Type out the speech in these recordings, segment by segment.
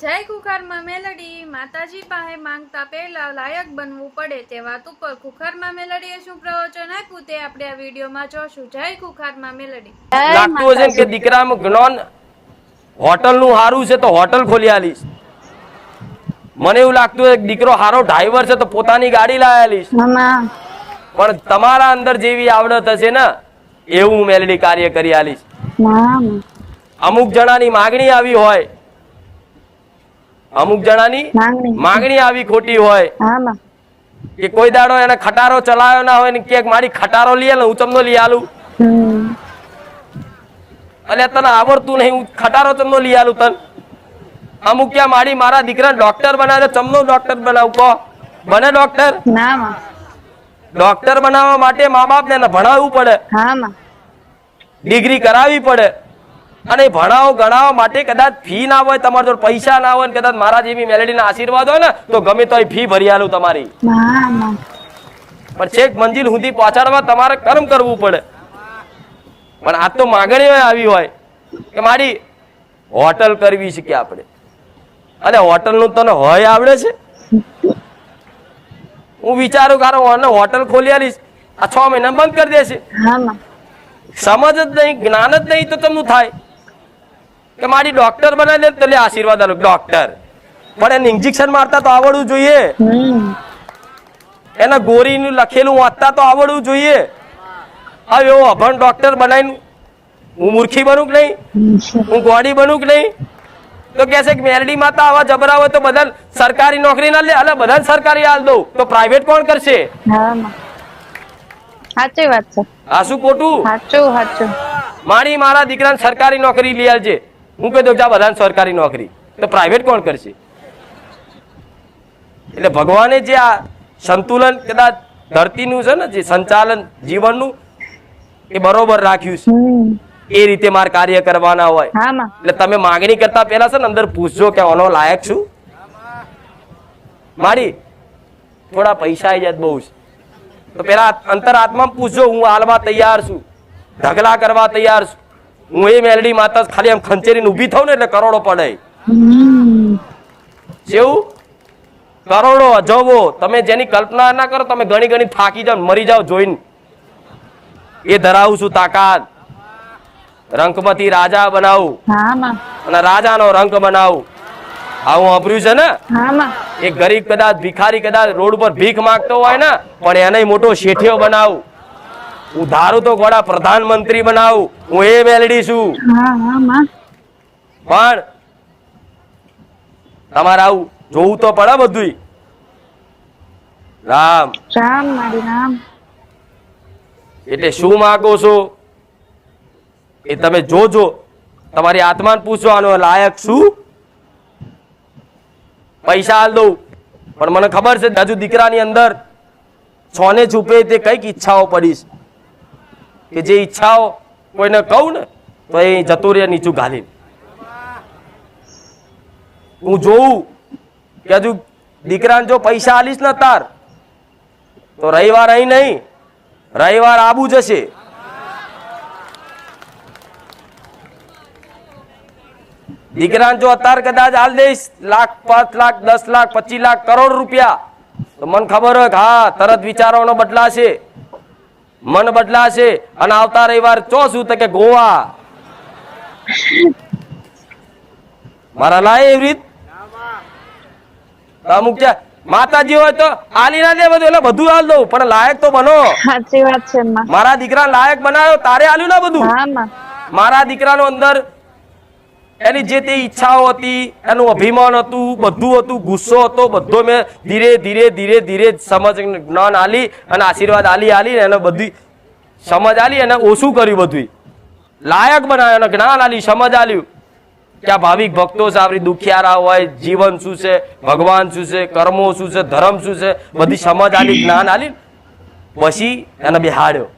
જય કુખારમાં મેલડી માતાજી પાસે માંગતા પહેલા લાયક બનવું પડે તે વાત ઉપર કુખારમાં મેલડીએ શું પ્રવચન આપ્યું તે આપણે આ વિડીયોમાં જોશું. જય કુખારમાં મેલડી. લાગતું હશે કે દીકરામાં જ્ઞાન હોટલનું સારું છે તો હોટલ ખોલી આલીશ. મને એવું લાગતું હોય દીકરો હારો ડ્રાઈવર છે તો પોતાની ગાડી લાવી આલીશ. પણ તમારા અંદર જેવી આવડત હશે ને એવું મેલડી કાર્ય કરી આલીશ. મામા. અમુક જણાની માગણી આવી હોય અમુક જણાની માંગણી. આવી ખોટી હોય. કે કોઈ દાડો એને ખટારો ચલાવ્યો ના હોય ને કે મારી ખટારો લઈએ ને હું ચમનો લઈ આલું? અને તને આવડતું નહીં હું ખટારો ચમનો લઈ આલું તન? અમુક ક્યાં મારી મારા દીકરાને ડોક્ટર બનાવે ચમનો ડોક્ટર બનાવું? કહો. બને ડોક્ટર ડોક્ટર બનાવવા માટે મા બાપ એને ભણાવવું પડે. ડિગ્રી કરાવવી પડે. અને ભણાવ ગણાવવા માટે કદાચ ફી ના હોય તમારા જોડે પૈસા ના હોય ને કદાચ મારા જેવી મેલેડીના આશીર્વાદ હોય ને તો ગમે તો ફી ભરી આલું તમારી. પણ છેક મંજિલ સુધી પહોંચાડવા તમારે કર્મ કરવું પડે. પણ આ તો માગણીઓ આવી હોય કે મારી હોટલ કરવી છે કે આપણે? અને હોટલનું તને હોય આવડે છે? હું વિચારું કારો અને હોટલ ખોલી આલીશ. આ છ મહિના બંધ કરી દેશે. સમજ જ નહીં જ્ઞાન જ નહીં તો તમનું થાય? કે મારી ડોક્ટર બનાવી દે તો આશીર્વાદ આલો ડોક્ટર પણ એને ઇન્જેક્શન મારતા તો આવડવું જોઈએ. એના ગોરીનું લખેલું વાંચતા તો આવડવું જોઈએ. હવે એવો અભણ ડોક્ટર બનાવીને હું મૂર્ખી બનું કે નહીં? હું ગોડી બનું કે નહીં? તો કે છે કે મેરડી માતા આવા જબરા હોય તો બધા સરકારી નોકરી ના લે. અલે બધા સરકારી હાલ દઉં. તો પ્રાઇવેટ કોણ કરશે? સાચી વાત છે. આ શું ખોટું? સાચું સાચું. મારી મારા દીકરાને સરકારી નોકરી લઈ આલજે હું કહી દઉં જા બધાને સરકારી નોકરી. તો પ્રાઇવેટ કોણ કરશે? એટલે ભગવાને જે આ સંતુલન કદાચ ધરતીનું છે ને જે સંચાલન જીવનનું એ બરોબર રાખ્યું છે. એ રીતે મારે કાર્ય કરવાના હોય. એટલે તમે માગણી કરતા પહેલા છે ને અંદર પૂછજો કે આનો લાયક છું. મારી થોડા પૈસા આવી જાય બહુ છે. તો પેલા અંતર આત્મા પૂછજો હું હાલમાં તૈયાર છું. ઢગલા કરવા તૈયાર છું. હું એ મેલડી માતા ખાલી આમ ખંચેરીને ઊભી થઉં ને એટલે કરોડો પડે. જેવું કરોડો અજવો. તમે જેની કલ્પના ના કરો તમે ઘણી ઘણી થાકી જાઓ મરી જાઓ જોઈને. એ ધરાવું છું તાકાત. રંકપતિ રાજા બનાવું. અને રાજાનો રંક બનાવું. આવું વાપર્યું છે ને? એ એક ગરીબ કદાચ ભિખારી કદાચ રોડ પર ભીખ માંગતો હોય ને પણ એને મોટો શેઠિયો બનાવું. હું ધારું તો ઘોડા પ્રધાનમંત્રી બનાવું. હું એ મેલડી છું. પણ તમારે આવું જોવું તો પડે બધું રામ. રામ મારી રામ. એટલે શું માગો છો? એ તમે જોજો. તમારી આત્માને પૂછવાનો લાયક શું પૈસા હાલ દઉં. પણ મને ખબર છે હજુ દીકરાની અંદર છોને છુપે તે કંઈક ઈચ્છાઓ પડી છે. કે જે ઈચ્છાઓ કોઈને કહું ને, તો એ જતું નીચું ઘાલીને હું જોઉં કે હજુ દીકરાને જો પૈસા આલીશ ને તાર, તો રવિવાર અહીં નહીં, રવિવાર આબુ જશે. દીકરાને જો અત્યારે કદાચ હાલ દઈશ લાખ, પાંચ લાખ, દસ લાખ, પચીસ લાખ, કરોડ રૂપિયા, તો મને ખબર હોય હા, તરત વિચારોનો બદલાશે. મન બદલાશે અને આવતા રવિવાર ચોસું તો કે ગોવા? મારા લાય એવી રીત? અમુક છે માતાજી હોય તો આલી ના દે બધું એટલે બધું હાલ દઉં પણ લાયક તો બનો. સાચી વાત છે મારા દીકરા લાયક બનાવ્યો તારે આલ્યું ના બધું? મારા દીકરાનો અંદર એની જે તે ઈચ્છાઓ હતી એનું અભિમાન હતું બધું હતું ગુસ્સો હતો બધો મેં ધીરે ધીરે ધીરે ધીરે સમજ જ્ઞાન આલી અને આશીર્વાદ આલી આલી એને બધી સમજ આલી અને ઓછું કર્યું બધું લાયક બનાવ્યો અને જ્ઞાન આલી સમજ આલ્યું કે આ ભાવિક ભક્તો છે આપણી દુખિયારા હોય જીવન શું છે ભગવાન શું છે કર્મો શું છે ધર્મ શું છે બધી સમજ આલી જ્ઞાન આલી પછી એને બેહાડ્યો.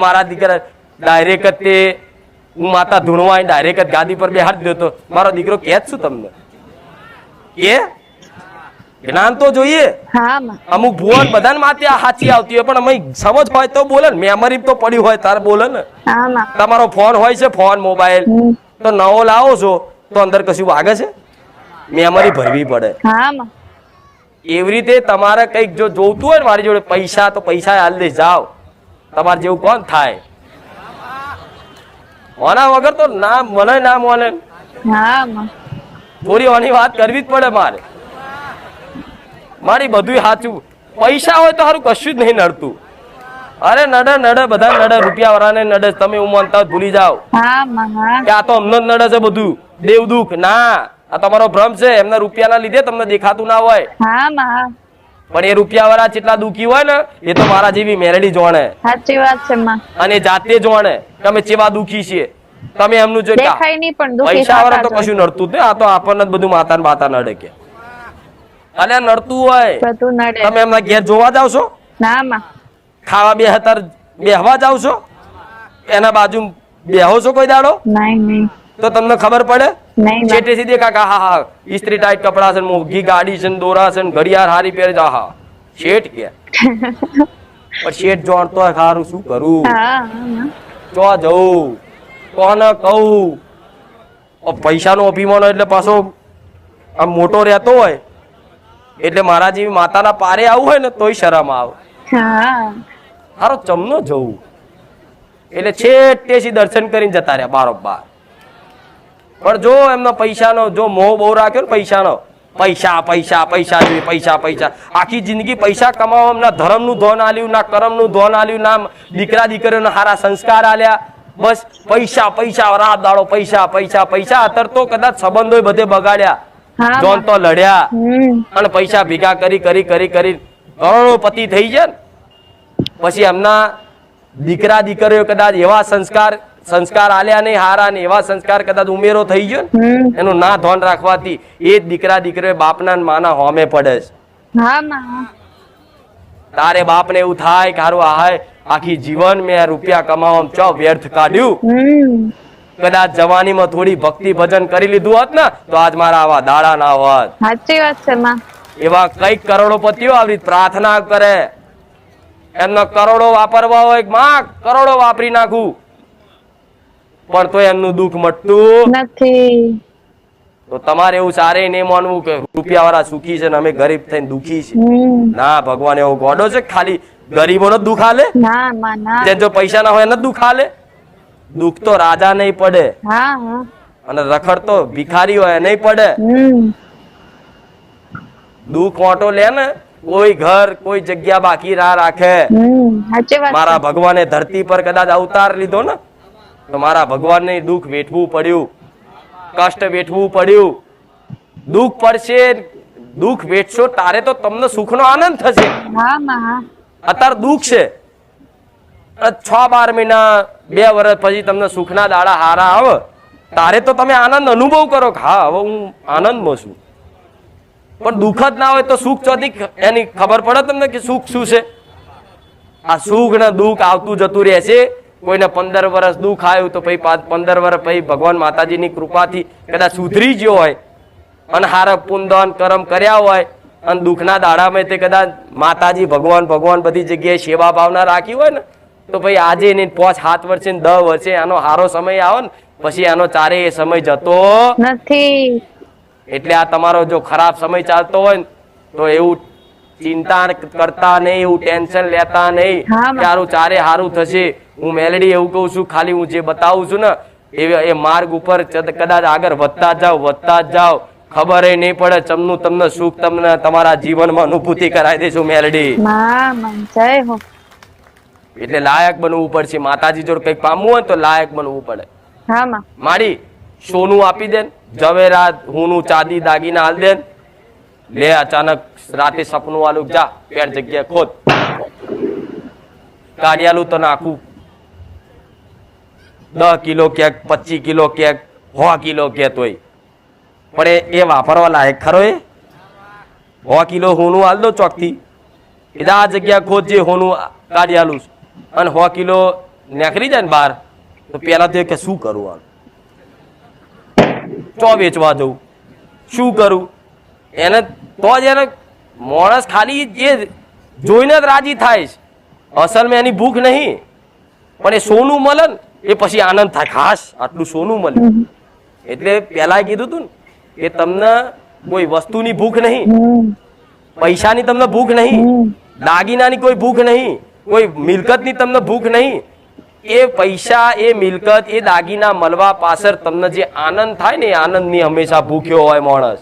મારા દીકરા ડાયરેક્ટ તે હું માતા ધૂણવા ડાયરેક્ટ ગાદી પર બેહાડી દેતો મારો દીકરો કે શું તમને? કે? જ્ઞાન તો જોઈએ. અમુક ભુવન બધાને માથે હાચી આવતી હોય પણ અમે સમજ હોય તો બોલે ને મેમરી તો પડી હોય તારે બોલે ને. તમારો ફોન હોય છે ફોન મોબાઈલ તો નવો લાવો છો તો અંદર કશું વાગે છે? મેમરી ભરવી પડે. એવી રીતે તમારે કંઈક જો જોતું હોય ને મારી જોડે પૈસા તો પૈસા હાલ દે જાઓ. તમારે જેવું કોણ થાય? ઓના વગર તો ના મને ના મોને હા થોડી ઓની વાત કરવી જ પડે મારે. મારી બધું સાચું. પૈસા હોય તો સારું કશું જ નહીં નડતું. અરે નડે નડે બધા નડે રૂપિયા વાળાને નડે. તમે હું માનતા ભૂલી જાઓ. કે આ તો અમને જ નડે છે બધું. દેવ દુઃખ ના આ તમારો ભ્રમ છે. એમના રૂપિયાના લીધે તમને દેખાતું ના હોય. પણ એ રૂપિયા વાળા જેટલા દુઃખી હોય ને એ તો મારા જેવી મેરડી જોણે. સાચી વાત છે માં. અને જાતે જોણે તમે ચેવા દુઃખી છીએ. તમે એમનું જો દેખાય નહીં પણ દુઃખી પૈસા વાળા તો કશું નડતું જ આ તો આપણને જ બધું માતા ને માતા નડે કે. અને નડતું હોય. હોય. બધું નડે. તમે એમના ઘેર જોવા જાવ છો? ના માં. ખાવા બે હતાર બેહવા જાવ છો? એના બાજુ બેહો છો કોઈ દાડો? નહીં નહીં. તો તમને ખબર પડે? નહીં માં કાકા હા હા ઇસ્ત્રી ટાઈટ કપડા છે મોઘી ગાડી છે દોરા છે ઘડિયાળ હારી પહેરે છે. હા શેઠ કે? પણ શેઠ જોડતો હોય ખારું શું કરું? હા હા ચો જવું કોને કહું? પૈસાનો અભિમાન એટલે પાછો આમ મોટો રહેતો હોય. એટલે મારા જેવી માતાના પારે આવવું હોય ને તોય શરમ આવે. હા. હારો ચમનો જવું એટલે છેટેથી દર્શન કરીને જતા રહ્યા બારોબાર. પણ જો એમનો પૈસાનો જો મોહ બહુ રાખ્યો ને પૈસાનો પૈસા પૈસા પૈસા જોઈએ પૈસા પૈસા. આખી જિંદગી પૈસા કમાવા ના ધર્મનું ધોન આલ્યું ના કર્મનું ધોન આલ્યું ના દીકરા દીકરીઓના સારા સંસ્કાર આલ્યા. બસ પૈસા પૈસા રાત દાડો પૈસા પૈસા પૈસા. અત્યારે તો કદાચ સંબંધો બધે બગાડ્યા. જોન તો લડ્યા. અને પૈસા ભેગા કરી કરી કરી કરી કરોડોપતિ થઈ જાય પછી એમના દીકરા દીકરીઓ કદાચ એવા સંસ્કાર સંસ્કાર આલ્યા નહીં હારા ને એવા સંસ્કાર કદાચ ઉમેરો થઈ ગયો એનું ના ધોન રાખવાથી એ જ દીકરા દીકરો બાપના માના હોમે પડે છે. તારે બાપને એવું થાય કે હારું હાય આખી જીવન મેં રૂપિયા કમાવા ચો વ્યર્થ કાઢ્યું. કદાચ જવાનીમાં થોડી ભક્તિ ભજન કરી લીધું હોત ને તો આજ મારા આવા દાડા ના હોત. સાચી વાત છે માં. એવા કંઈક કરોડોપતિઓ આવી પ્રાર્થના કરે. એમનો કરોડો વાપરવા હોયમાં કરોડો વાપરી નાખું. પણ તો એમનું દુઃખ મટતું. નથી. તો તમારે એવું સારે નહીં માનવું કે રૂપિયા વાળા સુખી છે ને અમે ગરીબ થઈને દુખી છે. ના ભગવાન એવો ગોડો છે ખાલી ગરીબો નો દુઃખ હાલે? જો પૈસા ના હોય એને દુઃખ આલે દુઃખ તો રાજા નહીં પડે. અને રખડ તો ભિખારી હોય નહીં પડે. દુઃખ ઓટો લે ને કોઈ ઘર કોઈ જગ્યા બાકી ના રાખે. મારા ભગવાને ધરતી પર કદાચ અવતાર લીધો ને તો મારા ભગવાનને દુઃખ વેઠવું પડ્યું કષ્ટ વેઠવું પડ્યું. દુઃખ પડશે દુઃખ વેઠશો તારે તો તમને સુખનો આનંદ થશે. અત્યારે દુઃખ છે. છ બાર મહિના બે વર્ષ પછી તમને સુખના દાડા હારા આવે. તારે તો તમે આનંદ અનુભવ કરો કે હા હવે હું આનંદમાં છું. પણ દુઃખ જ ના હોય તો સુખ ચોથી એની ખબર પડે તમને કે સુખ શું છે? આ સુખ ને દુઃખ આવતું જતું રહેશે. કોઈને પંદર વર્ષ દુઃખ આવ્યું તો પછી પંદર વર્ષ પછી ભગવાન માતાજીની કૃપાથી કદાચ સુધરી ગયો હોય. અને હારા પુંદન કરમ કર્યા હોય અને દુઃખના દાડામાં તે કદાચ માતાજી ભગવાન ભગવાન બધી જગ્યાએ સેવા ભાવના રાખી હોય ને તો ભાઈ આજે એની પાંચ સાત વર્ષે ને દસ વર્ષે આનો સારો સમય આવે ને પછી આનો ચારે એ સમય જતો નથી. એટલે આ તમારો જો ખરાબ સમય ચાલતો હોય ને તો એવું ચિંતા કરતા નહીં એવું ટેન્શન લેતા નહીં. હારું ચારે સારું થશે. હું મેલડી એવું કહું છું ખાલી હું જે બતાવું છું ને એ એ માર્ગ ઉપર કદાચ આગળ વધતા જાઓ વધતા જાઓ. ખબર નહીં પડે ચમનું તમને સુખ તમને તમારા જીવનમાં અનુભૂતિ કરાવી દઈશું મેલડી. એટલે લાયક બનવું પડશે. માતાજી જોડે કંઈક પામવું હોય તો લાયક બનવું પડે. હા માં. સોનું આપી દેન જવેરાત હુંનું ચાંદી દાગીના હાલ દેન. લે અચાનક રાતે સપનું વાલું જા પેટ જગ્યા ખોદ. કાઢિયાલું તને નાખું દસ કિલો ક્યાંક, પચીસ કિલો ક્યાંક, સો કિલો કે તોય પણ એ- વાપરવા લાયક ખરો એ? સો કિલો હોનું હાલ દો ચોકથી. બીજા આ જગ્યા ખોદ જે હોનું કાઢિયાલું અને સો કિલો નીકળી જાય ને બહાર, તો પહેલાં તો કે શું કરું આ ચો વેચવા જવું શું કરું? એને તો જ એને માણસ ખાલી જે જોઈને જ રાજી થાય છે. અસલમાં એની ભૂખ નહીં. પણ એ સોનું મળે ને એ પછી આનંદ થાય. ખાસ આટલું સોનું મળે. એટલે પેલા કીધું તું ને કે તમને કોઈ વસ્તુની ભૂખ નહીં પૈસાની તમને ભૂખ નહીં દાગીનાની કોઈ ભૂખ નહીં કોઈ મિલકતની તમને ભૂખ નહીં. એ પૈસા એ મિલકત એ દાગીના મળવા પાછળ તમને જે આનંદ થાય ને એ આનંદની હંમેશા ભૂખ્યો હોય માણસ.